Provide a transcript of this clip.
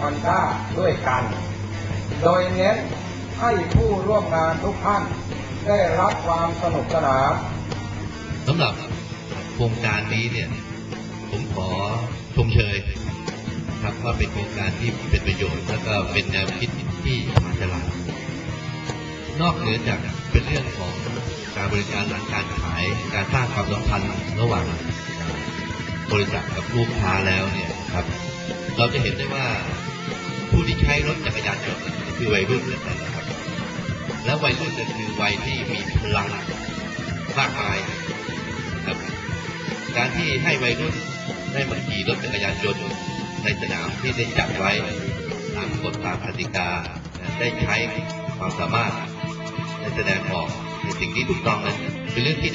Honda ด้วยกัน โดยเน้นให้ผู้ร่วมงานทุกท่านได้รับความสนุกสนานสำหรับโครงการนี้เนี่ยผมขอชมเชยครับว่าเป็นโครงการที่เป็นประโยชน์ แล้วก็เป็นแนวคิดที่ฉลาดฉลาดนอกเหนือจากเป็นเรื่องของการบริการหลังการขายการสร้างความสัมพันธ์ระหว่างบริษัทกับลูกค้าแล้วเนี่ยครับ เราจะเห็นได้ว่าผู้ที่ใช้รถจักรยานยนต์คือวัยรุ่นนั่นแหละครับ และวัยรุ่นนี่ยคือวัยที่มีพลังมากมายครับการที่ให้วัยรุ่นได้มาขี่รถจักรยานยนต์ในสนามที่ได้จัดไว้ตามกฎตามกติกาได้ใช้ความสามารถได้แสดงออกในสิ่งที่ถูกต้องนั้นเป็นเรื่องที่ดี